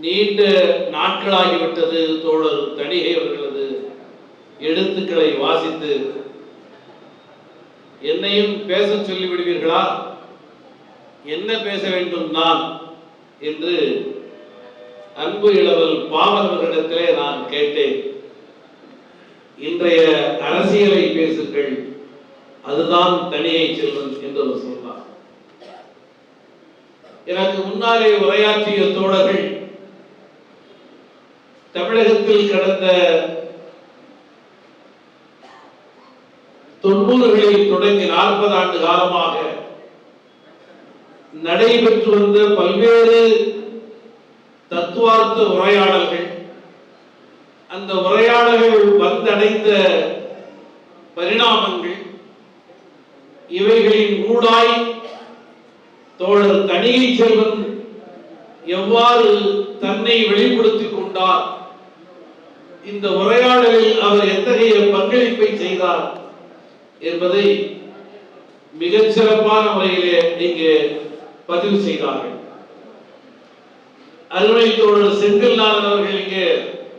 நீண்ட நாட்களாகிவிட்டது தோழர் தணிகை அவர்களது எழுத்துக்களை வாசித்து. என்னையும் பேச சொல்லிவிடுவீர்களா? என்ன பேச வேண்டும் நான்? என்று அன்பு இளவல் பாவன் நான் கேட்டேன். இன்றைய அரசியலை பேசுங்கள். அதுதான் தனியை செல்வன் என்று அவர் சொன்னார். எனக்கு முன்னாலே உரையாற்றிய தோழர்கள் தமிழகத்தில் கடந்த தொண்ணூறுகளில் தொடங்கி நாற்பது ஆண்டு காலமாக நடைபெற்று வந்த பல்வேறு தத்துவார்த்த உரையாடல்கள் அந்த உரையாடல்கள் வந்தடைந்த பரிணாமங்கள் இவைகளின் ஊடாய் தோழர் தனியை செல்வன் எவ்வாறு தன்னை வெளிப்படுத்திக் கொண்டார்? இந்த உரையாடலில் அவர் எத்தகைய பங்களிப்பை செய்தார் என்பதை மிகச் சிறப்பான முறையிலே இங்கே பதிவு செய்தார்கள். அருமை தோழர் செந்தில்நாதன் அவர்கள் இங்கே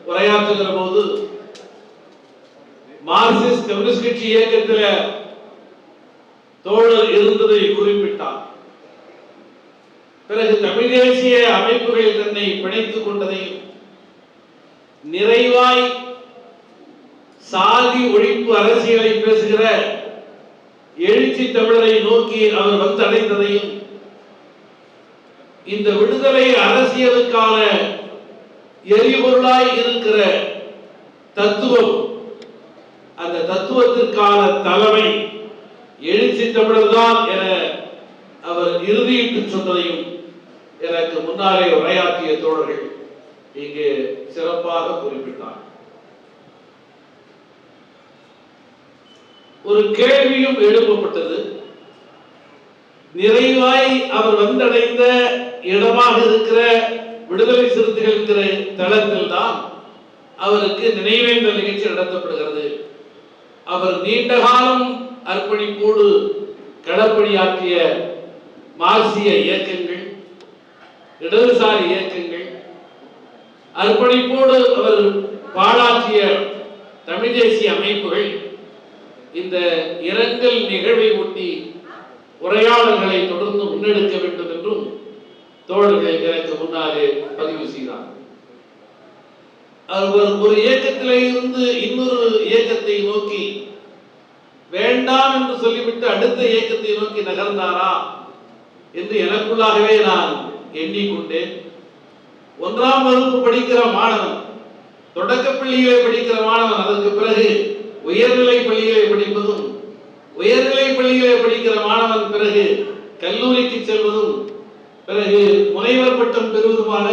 உரையாற்றுகிற போது மார்க்சிஸ்ட் கம்யூனிஸ்ட் கட்சி இயக்கத்தில் தோழர் இருந்ததை குறிப்பிட்டார். பிறகு தமிழ் தேசிய அமைப்புகளில் தன்னை பிணைத்துக் கொண்டதையும் நிறைவாய் சாதி ஒழிப்பு அரசியலை பேசுகிற எழுச்சி தமிழரை நோக்கி அவர் வந்தடைந்ததையும் இந்த விடுதலை அரசியலுக்கான எரிபொருளாய் இருக்கிற தத்துவம் அந்த தத்துவத்திற்கான தலைமை எழுச்சி தமிழர்தான் என அவர் இறுதியிட்டு சொன்னதையும் எனக்கு முன்னாலே உரையாற்றிய தோழர்கள் இங்கே சிறப்பாக குறிப்பிட்டார் ஒரு கேள்வியும் எழுப்பப்பட்டது. நிறைவாய் அவர் வந்தடைந்த இடமாக இருக்கிற விடுதலை சிறுத்தைகள் என்கிற தளத்தில் தான் அவருக்கு நினைவேந்த நிகழ்ச்சி நடத்தப்படுகிறது. அவர் நீண்ட காலம் அர்ப்பணிப்போடு கடற்படியாற்றிய மார்க்சிய இயக்கங்கள் இடதுசாரி இயக்கங்கள் அர்ப்பணிப்போடு அவர் பாழாற்றிய தமிழ் தேசிய அமைப்புகள் இந்த இரங்கல் நிகழ்வை ஒட்டி உரையாடல்களை தொடர்ந்து முன்னெடுக்க வேண்டும் என்றும் தோழர்கள் எனக்கு முன்னாலே பதிவு செய்தார். அவர் ஒரு இயக்கத்திலே இருந்து இன்னொரு இயக்கத்தை நோக்கி வேண்டாம் என்று சொல்லிவிட்டு அடுத்த இயக்கத்தை நோக்கி நகர்ந்தாரா என்று எனக்குள்ளாகவே நான் எண்ணிக்கொண்டேன். ஒன்றாம் வகுப்பு படிக்கிற மாணவன் தொடக்க பள்ளியிலே படிக்கிற மாணவன் அதற்கு பிறகு உயர்நிலை பள்ளியிலே படிப்பதும் உயர்நிலை பள்ளியிலே படிக்கிற மாணவன் பிறகு கல்லூரிக்கு செல்வதும் பிறகு முனைவர் பட்டம் பெறுவதுமான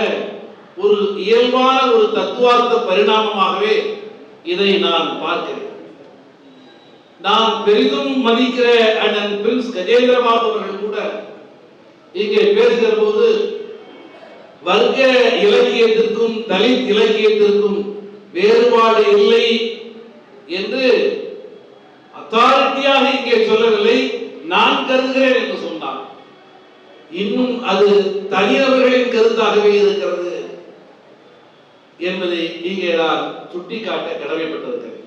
ஒரு இயல்பான ஒரு தத்துவார்த்த பரிணாமமாகவே இதை நான் பார்க்கிறேன். நான் பெரிதும் மதிக்கிற அண்ணன் பிரின்ஸ் கஜேந்திரபாபு அவர்கள் கூட இங்கே பேசுகிற போது வர்க்க இலக்கியத்திற்கும் தலித் இலக்கியத்திற்கும் வேறுபாடு இல்லை என்று அத்தாரிட்டியாக இங்கே சொல்லவில்லை. நான் கருதுகிறேன் என்று சொன்னார். இன்னும் அது தனிநபர்களின் கருத்தாகவே இருக்கிறது என்பதை இங்கே நான் சுட்டிக்காட்ட கடமைப்பட்டிருக்கிறேன்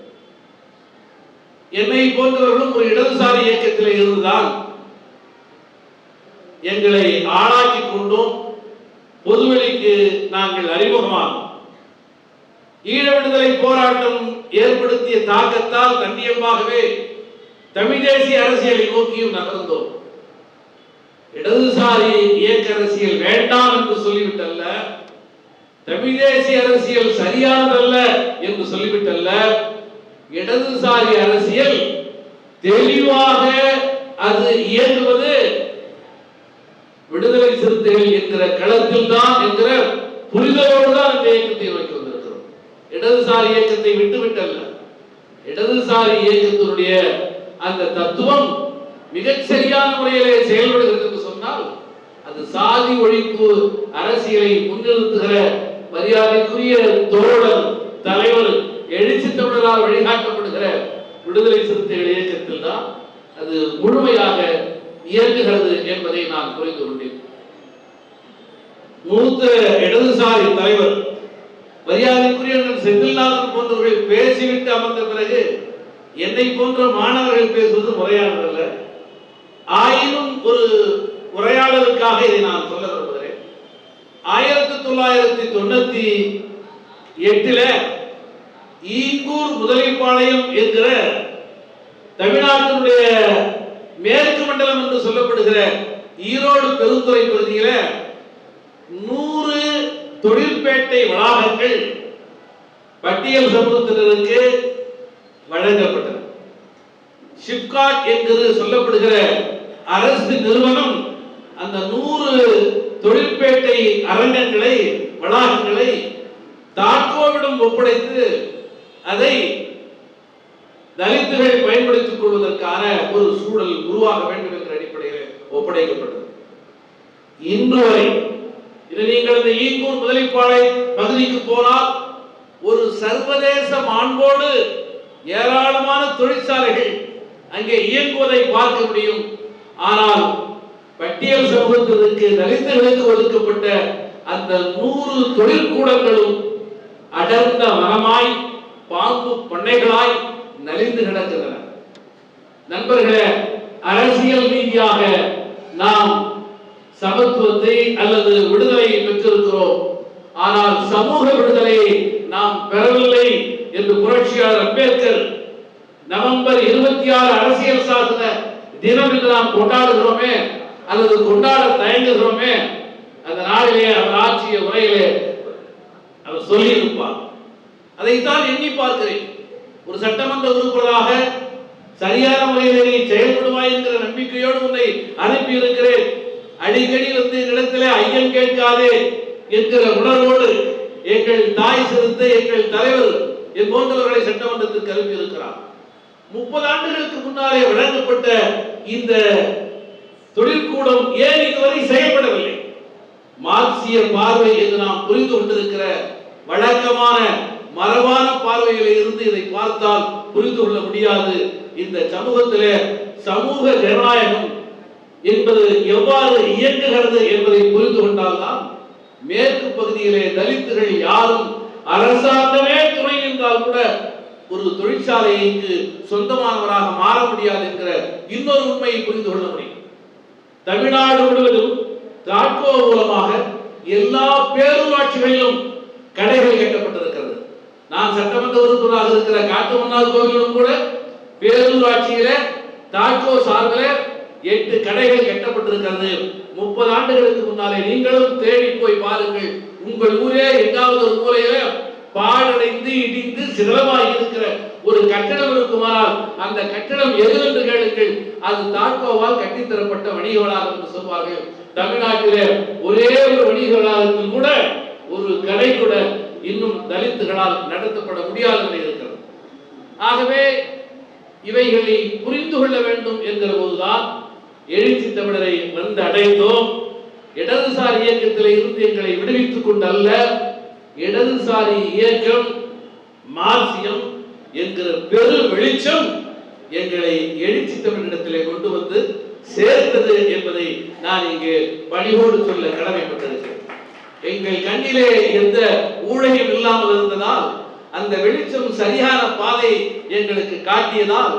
என்னை போன்றவர்களும் ஒரு இடதுசாரி இயக்கத்தில் இருந்துதான் எங்களை ஆளாக்கி கொண்டோம். பொதுவெளிக்கு நாங்கள் அறிமுகமாகும் ஈழ விடுதலை போராட்டம் ஏற்படுத்திய தாக்கத்தால் கண்ணியமாகவே தமிழ் தேசிய அரசியலை நோக்கியும் நகர்ந்தோம். இடதுசாரி இயக்க அரசியல் வேண்டாம் என்று சொல்லிவிட்டல்ல தமிழ் தேசிய அரசியல் சரியானதல்ல என்று சொல்லிவிட்டல்ல இடதுசாரி அரசியல் தெளிவாக அது இயங்குவது விடுதலை சிறுத்தைகள் என்கிற களத்தில் தான் என்கிற புரிதலோடு தான் இந்த இயக்கத்தை நோக்கி வந்திருக்கிறோம். இடதுசாரி இயக்கத்தை விட்டுவிட்டல்ல. இடதுசாரி இயக்கத்தினுடைய அந்த தத்துவம் மிகச் சரியான முறையிலே செயல்படுகிறது என்று சொன்னால் அது சாதி ஒழிப்பு அரசியலை முன்னிறுத்துகிற மரியாதைக்குரிய தோழர் தலைவர் எழுச்சி தமிழரால் வழிகாட்டப்படுகிற விடுதலை சிறுத்தைகள் இயக்கத்தில் தான் அது முழுமையாக இயங்குகிறது என்பதை நான் புரிந்து கொண்டேன். மூத்த இடதுசாரி தலைவர் செந்தில்நாதன் போன்றவர்கள் பேசிவிட்டு அமர்ந்த பிறகு என்னை போன்ற மாணவர்கள் பேசுவது முறையானதல்ல. ஆயினும் ஒரு உரையாடலுக்காக இதை நான் சொல்ல விரும்புகிறேன். ஆயிரத்தி தொள்ளாயிரத்தி தொண்ணூத்தி எட்டுல ஈங்கூர் முதலைப்பாளையம் என்கிற தமிழ்நாட்டினுடைய மேற்கு மண்டலம் என்று சொல்லப்படுகிற ஈரோடு பெருந்துறை பகுதியில நூறு தொழிற்பேட்டை வளாகங்கள் பட்டியல் சமூகத்தினருக்கு வழங்கப்பட்டது ஷிப்காட் என்று சொல்லப்படுகிற அரசு நிறுவனம் அந்த நூறு தொழிற்பேட்டை அரங்கங்களை வளாகங்களை தாக்கோவிடம் ஒப்படைத்து அதை தலித்துகள் பயன்படுத்திக் கொள்வதற்கான ஒரு சூழல் உருவாக வேண்டும் என்ற அடிப்படையில் ஒப்படைக்கப்பட்டது. இன்று வரை இது நீங்கள் இந்த ஈங்கூர் முதலிப்பாளை பகுதிக்கு போனால் ஒரு சர்வதேச மாண்போடு ஏராளமான தொழிற்சாலைகள் அங்கே இயங்குவதை பார்க்க முடியும். ஆனால் பட்டியல் சமூகத்திற்கு தலித்துகளுக்கு ஒதுக்கப்பட்ட அந்த நூறு தொழிற்கூடங்களும் அடர்ந்த மனமாய் பாம்பு பண்ணைகளாய் நலிந்து கிடக்கின்றன. நண்பர்களே அரசியல் ரீதியாக நாம் சமத்துவத்தை அல்லது விடுதலையை பெற்றிருக்கிறோம். ஆனால் சமூக விடுதலையை நாம் பெறவில்லை என்று புரட்சியாளர் அம்பேத்கர் நவம்பர் இருபத்தி ஆறு அரசியல் சாசன தினம் என்று நாம் கொண்டாடுகிறோமே அல்லது கொண்டாட தயங்குகிறோமே அந்த நாளிலே அவர் ஆட்சிய உரையிலே அவர் சொல்லியிருப்பார். அதைத்தான் எண்ணி பார்க்கிறேன். ஒரு சட்டமன்ற உறுப்பினராக சரியான முறையில் நீ செயல்படுவாய் என்கிற நம்பிக்கையோடு உன்னை அனுப்பி இருக்கிறேன் அடிக்கடி வந்து இடத்திலே ஐயம் கேட்காதே என்கிற உணர்வோடு எங்கள் தாய் சிறுத்து எங்கள் தலைவர் என் போன்றவர்களை சட்டமன்றத்துக்கு அனுப்பி இருக்கிறார் முப்பது ஆண்டுகளுக்கு முன்னாலே வழங்கப்பட்ட இந்த தொழிற்கூடம் ஏன் இதுவரை செயல்படவில்லை? மார்க்சிய பார்வை என்று நாம் புரிந்து கொண்டிருக்கிற வழக்கமான மரபான பார்வையில இருந்து இதை பார்த்தால் புரிந்து கொள்ள முடியாது. இந்த சமூகத்திலே சமூக ஜனநாயகம் என்பது எவ்வாறு இயங்குகிறது என்பதை புரிந்து கொண்டால்தான் மேற்கு பகுதியிலே தலித்துகள் யாரும் அரசாங்கமே துணை நின்றால் கூட ஒரு தொழிற்சாலைக்கு சொந்தமானவராக மாற முடியாது என்கிற இன்னொரு உண்மையை புரிந்து கொள்ள முடியும். தமிழ்நாடு முழுவதும் தாட்கோ மூலமாக எல்லா பேரூராட்சிகளிலும் கடைகள் கட்டப்பட்டிருக்கிறது நான் சட்டமன்ற உறுப்பினராக இருக்கிற காட்டுமன்னார் கோவிலும் கூட பேரூராட்சியில தாக்கோ சார்பில் எட்டு கடைகள் கட்டப்பட்டிருக்கிறது. முப்பது ஆண்டுகளுக்கு முன்னாலே நீங்களும் தேடி போய் பாருங்கள். உங்கள் ஊரே எங்காவது ஒரு மூலையில பாடடைந்து இடிந்து சிரமமாக இருக்கிற ஒரு கட்டடம் இருக்குமானால் அந்த கட்டடம் எது என்று கேளுங்கள். அது தாக்கோவால் கட்டித்தரப்பட்ட வணிக வளாகம் என்று சொல்வார்கள். தமிழ்நாட்டிலே ஒரே ஒரு வணிக வளாகத்தில் கூட ஒரு கடை கூட இன்னும் தலித்துகளால் நடத்தப்பட முடியாத நிலை இருக்கிறது ஆகவே இவைகளை புரிந்து கொள்ள வேண்டும் என்கிற போதுதான் எழுச்சி தமிழரை வந்து அடைந்தோம். இடதுசாரி இயக்கத்தில் இருந்து எங்களை விடுவித்துக் கொண்டல்ல இடதுசாரி இயக்கம் மார்க்சியம் என்கிற பெரு வெளிச்சம் எங்களை எழுச்சி தமிழிடத்திலே கொண்டு வந்து சேர்த்தது என்பதை நான் இங்கு பணிவோடு சொல்ல கடமைப்பட்டிருக்கிறேன். எங்கள் கண்ணிலே எந்த ஊழையும் இல்லாமல் இருந்ததால் அந்த வெளிச்சம் சரியான பாதை எங்களுக்கு காட்டியதால்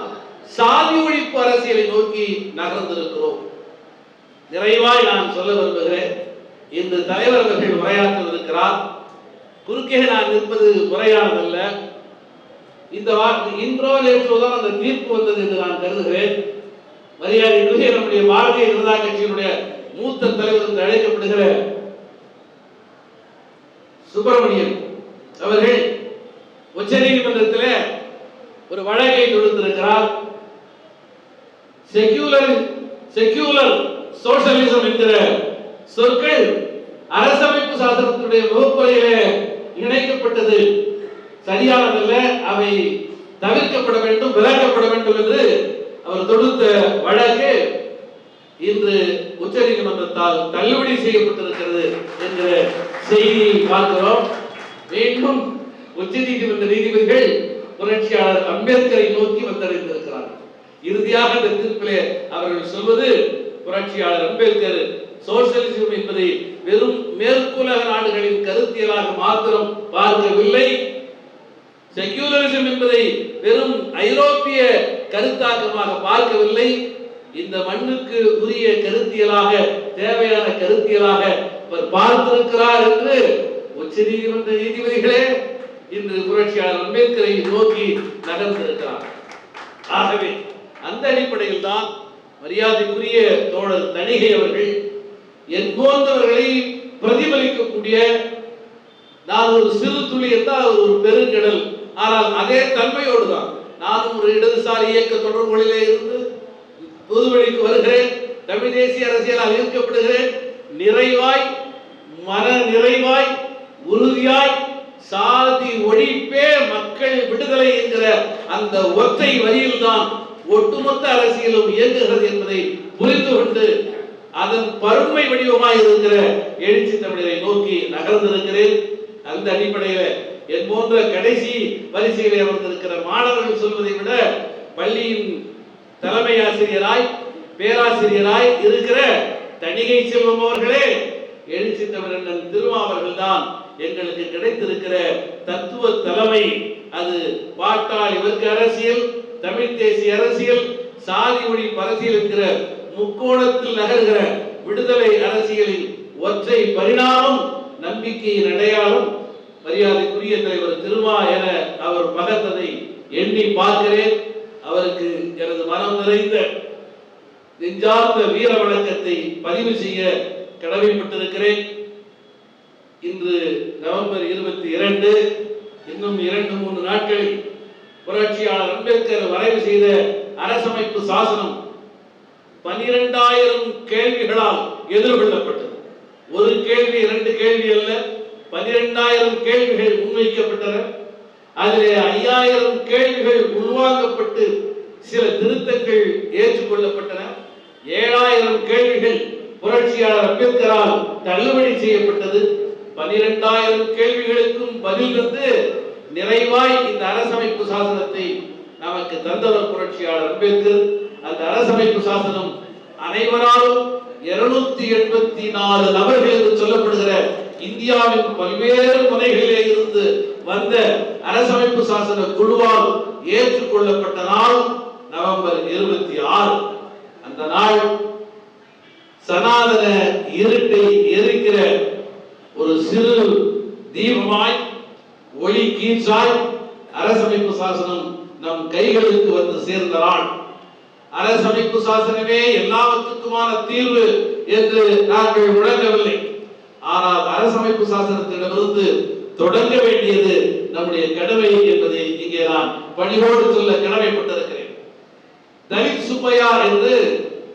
சாதி ஒழிப்பு அரசியலை நோக்கி நகர்ந்திருக்கிறோம். நிறைவாய் நான் சொல்ல விரும்புகிறேன். இன்று தலைவர் அவர்கள் உரையாற்றவிருக்கிறார் குறுக்கே நான் நிற்பது முறையானதல்ல. இந்த வார்த்தை இன்றோ நேற்றோ தான் அந்த தீர்ப்பு வந்தது என்று நான் கருதுகிறேன். மரியாதை நம்முடைய பாரதிய ஜனதா கட்சியினுடைய மூத்த தலைவர் என்று அழைக்கப்படுகிற சுப்பிரமணியன் அவர்கள் உச்ச நீதிமன்றத்தில் ஒரு வழக்கை தொடுத்திருக்கிறார். செக்யூலர் செக்யூலர் சோசியலிசம் என்கிற சொற்கள் அரசமைப்பு சாசனத்தினுடைய வகுப்புறையில இணைக்கப்பட்டது. சரியானதல்ல அவை தவிர்க்கப்பட வேண்டும் விலக்கப்பட வேண்டும் என்று அவர் தொடுத்த வழக்கு இன்று உச்சநீதிமன்றத்தால் தள்ளுபடி செய்யப்பட்டிருக்கிறது என்ற செய்தியை பார்க்கிறோம். மீண்டும் உச்சநீதிமன்ற நீதிபதிகள் புரட்சியாளர் அம்பேத்கரை நோக்கி வந்தடைந்திருக்கிறார் இறுதியாக இந்த தீர்ப்பிலே அவர்கள் சொல்வது புரட்சியாளர் அம்பேத்கர் சோசியலிசம் என்பதை வெறும் மேற்குலக நாடுகளின் கருத்தியலாக மாத்திரம் பார்க்கவில்லை. செக்யூலரிசம் என்பதை வெறும் ஐரோப்பிய கருத்தாக்கமாக பார்க்கவில்லை. இந்த மண்ணுக்கு உரிய கருத்தியலாக தேவையான கருத்தியலாக பார்த்திருக்கிறார் என்று உச்சநீதிமன்ற நீதிபதிகளே இன்று புரட்சியாளர் அம்பேத்கரை நோக்கி நகர்ந்திருக்கிறார். ஆகவே அந்த அடிப்படையில் தான் மரியாதைக்குரிய தோழர் தணிகை அவர்கள் என் போன்றவர்களை பிரதிபலிக்கக்கூடிய நான் ஒரு சிறு துளி என்றால் ஒரு பெருங்கடல். ஆனால் அதே தன்மையோடு தான் நானும் ஒரு இடதுசாரி இயக்க தொடர்புகளிலே இருந்து பொதுவெளிக்கு வருகிறேன். தமிழ் தேசிய அரசியலால் ஈர்க்கப்படுகிறேன். நிறைவாய் மன நிறைவாய் உறுதியாய் சாதி ஒழிப்பே மக்கள் விடுதலை என்கிற அந்த ஒற்றை வழியில்தான் ஒட்டுமொத்த அரசியலும் இயங்குகிறது என்பதை புரிந்து கொண்டு அதன் பருமை வடிவமாய் இருக்கிற எழுச்சி தமிழரை நோக்கி நகர்ந்திருக்கிறேன். அந்த அடிப்படையில என் போன்ற கடைசி வரிசையிலே அமர்ந்திருக்கிற மாணவர்கள் சொல்வதை விட பள்ளியின் தலைமை ஆசிரியராய் பேராசிரியராய் இருக்கிற தணிகை செல்வம் அவர்களே எழுச்சி தமிழன் திருமாவர்கள் தான் எங்களுக்கு கிடைத்திருக்கிற தத்துவ தலைமை. அது பாட்டாளி வர்க்க அரசியல் தமிழ் தேசிய அரசியல் சாதி ஒளி அரசியல் என்கிற முக்கோணத்தில் நகர்கிற விடுதலை அரசியலின் ஒற்றை பரிணாமம் நம்பிக்கையின் அடையாளம். மரியாதைக்குரிய தலைவர் திருமா என அவர் பகத்ததை எண்ணி பார்க்கிறேன். அவருக்கு எனது மனம் நிறைந்த நெஞ்சார்ந்த வீர வணக்கத்தை பதிவு செய்ய கடமைப்பட்டிருக்கிறேன். இன்று நவம்பர் இருபத்தி இரண்டு இன்னும் இரண்டு மூன்று நாட்களில் புரட்சியாளர் அம்பேத்கர் வரைவு செய்த அரசமைப்பு சாசனம் பனிரெண்டாயிரம் கேள்விகளால் எதிர்கொள்ளப்பட்டது. ஒரு கேள்வி இரண்டு கேள்வி அல்ல பனிரெண்டாயிரம் கேள்விகள் முன்வைக்கப்பட்டன. அதிலே ஐயாயிரம் கேள்விகள் உள்வாங்கப்பட்டு சில திருத்தங்கள் ஏற்றுக்கொள்ளப்பட்டன. ஏழாயிரம் கேள்விகள் புரட்சியாளர் அம்பேத்கரால் தள்ளுபடி செய்யப்பட்டது. பனிரெண்டாயிரம் கேள்விகளுக்கும் பதில் வந்து நிறைவாய் இந்த அரசமைப்பு சாசனத்தை நமக்கு தந்தவர் புரட்சியாளர் அம்பேத்கர். அந்த அரசமைப்பு சாசனம் அனைவராலும் இருநூத்தி எண்பத்தி நாலு நபர்கள் என்று சொல்லப்படுகிற இந்தியாவின் பல்வேறு முனைகளிலே இருந்து வந்த அரசமைப்பு சாசன குழுவால் ஏற்றுக்கொள்ளப்பட்ட நாள் நவம்பர் இருபத்தி ஆறு. அந்த நாள் சனாதன இருட்டை எரிக்கிற ஒரு சிறு தீபமாய் ஒளி கீச்சாய் அரசமைப்பு சாசனம் நம் கைகளுக்கு வந்து சேர்ந்த நாள். அரசமைப்பு சாசனமே எல்லாவற்றுக்குமான தீர்வு என்று நாங்கள் முழங்கவில்லை ஆனால் அரசமைப்பு சாசனத்திடமிருந்து தொடங்க வேண்டியது நம்முடைய கடமை என்பதை இங்கே நான் பணிவோடு சொல்ல கடமைப்பட்டிருக்கிறேன். தலித் சுப்பையா என்று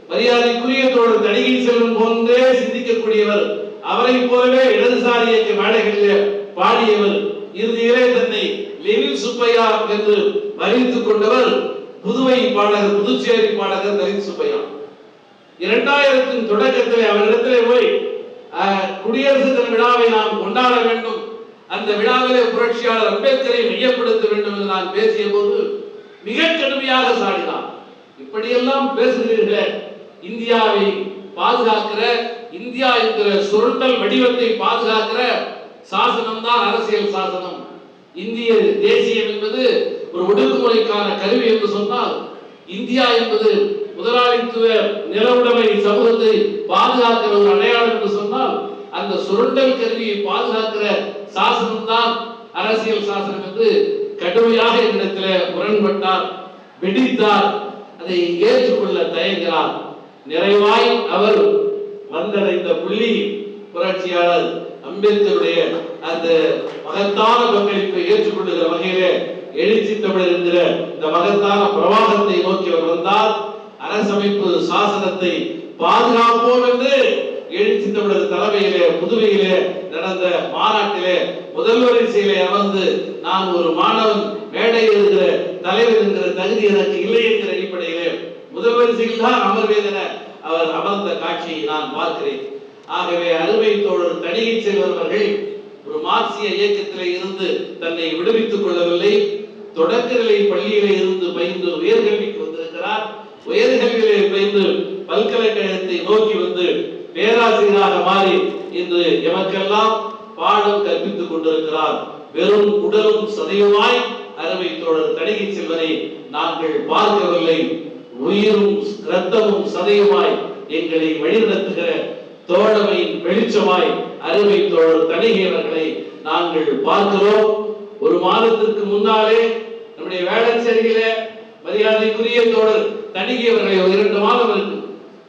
மரியாதைக்குரிய தோழர் தணிகை செல்வம் போன்றே சிந்திக்கக்கூடியவர். அவரை போலவே இடதுசாரி இயக்க மேடைகளிலே பாடியவர். இறுதியிலே தன்னை லெனின் சுப்பையா என்று வரித்துக் கொண்டவர் புதுவை பாடகர் புதுச்சேரி பாடகர் தலித் சுப்பையா. இரண்டாயிரத்தின் தொடக்கத்தில் அவரிடத்திலே போய் குடியரசு தின விழாவை நாம் கொண்டாட வேண்டும். அந்த விழாவிலே புரட்சியாளர் அம்பேத்கரை மையப்படுத்த வேண்டும் என்று நான் பேசிய போது மிக கடுமையாக சாடினார். இப்படியெல்லாம் பேசுகிறீர்களே இந்தியாவை பாதுகாக்கிற இந்தியா என்கிற சுரண்டல் வடிவத்தை பாதுகாக்கிற சாசனம் தான் அரசியல் சாசனம். இந்திய தேசியம் என்பது ஒரு ஒடுக்குமுறைக்கான கருவி என்று சொன்னால் இந்தியா என்பது முதலாளித்துவ நிலவுடைமை சமூகத்தை பாதுகாக்கிற ஒரு அடையாளம் என்று சொன்னால் அந்த சுரண்டல் கருவியை பாதுகாக்கிற சாசனம் தான் அரசியல் சாசனம் என்று கடுமையாக என்னிடத்தில் முரண்பட்டார் வெடித்தார் அதை ஏற்றுக்கொள்ள தயங்கிறார் நிறைவாய் அவர் வந்தடைந்த புள்ளி புரட்சியாளர் அம்பேத்கருடைய அந்த மகத்தான பங்களிப்பை ஏற்றுக்கொள்ளுகிற வகையில எழுச்சி தமிழர் என்கிற இந்த மகத்தான பிரவாகத்தை நோக்கி அவர் வந்தார். அரசமைப்பு சாசனத்தை பாதுகாப்போம் என்று எழுச்சி தமிழர் தலைமையிலே புதுவையிலே நடந்த மாநாட்டிலே முதல் வரிசையிலே அமர்ந்து நான் ஒரு மாணவன் மேடையில் இருக்கிற தலைவர் என்கிற தகுதி எனக்கு இல்லை என்கிற முதல் வரிசையில் தான் அமர்வேதென அவர் அமர்ந்த காட்சியை நான் பார்க்கிறேன். ஆகவே அருமை தோழர் தணிகை செல்வர்கள் ஒரு மார்க்சிய இயக்கத்திலே இருந்து தன்னை விடுவித்துக் கொள்ளவில்லை. தொடக்க நிலை பள்ளியிலே இருந்து பயின்று உயர்கல்விக்கு வந்திருக்கிறார். உயர்கல்வியிலே பயின்று பல்கலைக்கழகத்தை நோக்கி வந்து பேராசிரியராக மாறி இன்று எமக்கெல்லாம் பாடம் கற்பித்துக் கொண்டிருக்கிறார். வெறும் உடலும் சதையுமாய் அருமை தோழர் தணிகை செல்வரை நாங்கள் பார்க்கவில்லை. உயிரும் இரத்தமும் சதையுமாய் எங்களை வழிநடத்துகிற தோழமையின் வெளிச்சமாய் அருமை தோழர் தணிகை நாங்கள் பார்க்கிறோம். ஒரு மாதத்திற்கு முன்னாலே நம்முடைய வேளச்சேரியில மரியாதைக்குரிய தோழர் தணிகை ஒரு இரண்டு மாதம் இருக்கு.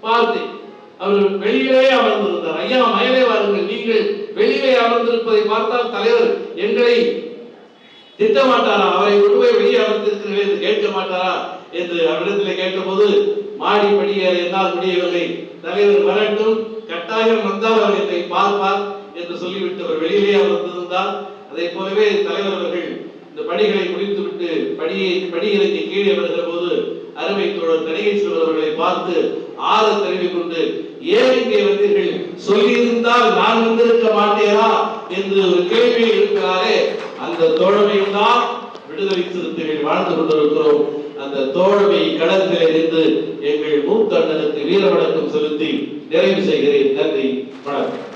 பார்த்தேன் அவர் வெளியிலே அமர்ந்திருந்தார். ஐயா மயலே வாருங்கள். நீங்கள் வெளியிலே அமர்ந்திருப்பதை பார்த்தால் தலைவர் எங்களை திட்ட மாட்டாரா அவரை கொண்டு போய் வெளியே அமர்ந்திருக்கிறேன் என்று கேட்க மாட்டாரா? என்று அவரிடத்தில் கேட்டபோது மாடி படிய என்னால் முடியவில்லை. தலைவர் வரட்டும். கட்டாயம் வந்தால் அவர் என்னை பார்ப்பார் என்று சொல்லிவிட்டு அவர் வெளியிலே அமர்ந்திருந்தார் அதை போலவே தலைவர் அவர்கள் இந்த பணிகளை முடித்துவிட்டு படியை படியிறங்கி கீழே வருகிற போது அருமை தோழர் தணிகை அவர்களை பார்த்து ஆற தெரிவிக் கொண்டு ஏன் இங்கே வந்தீர்கள்? சொல்லியிருந்தால் நான் வந்திருக்க மாட்டேனா? என்று ஒரு கேள்வி இருக்கிறாரே அந்த தோழமையும் தான் விடுதலை சிறுத்தைகள் வாழ்ந்து கொண்டிருக்கிறோம். அந்த தோழமை கடத்தில் இருந்து எங்கள் மூத்த அண்ணனுக்கு வீர வணக்கம் செலுத்தி நிறைவு செய்கிறேன். நன்றி வணக்கம்.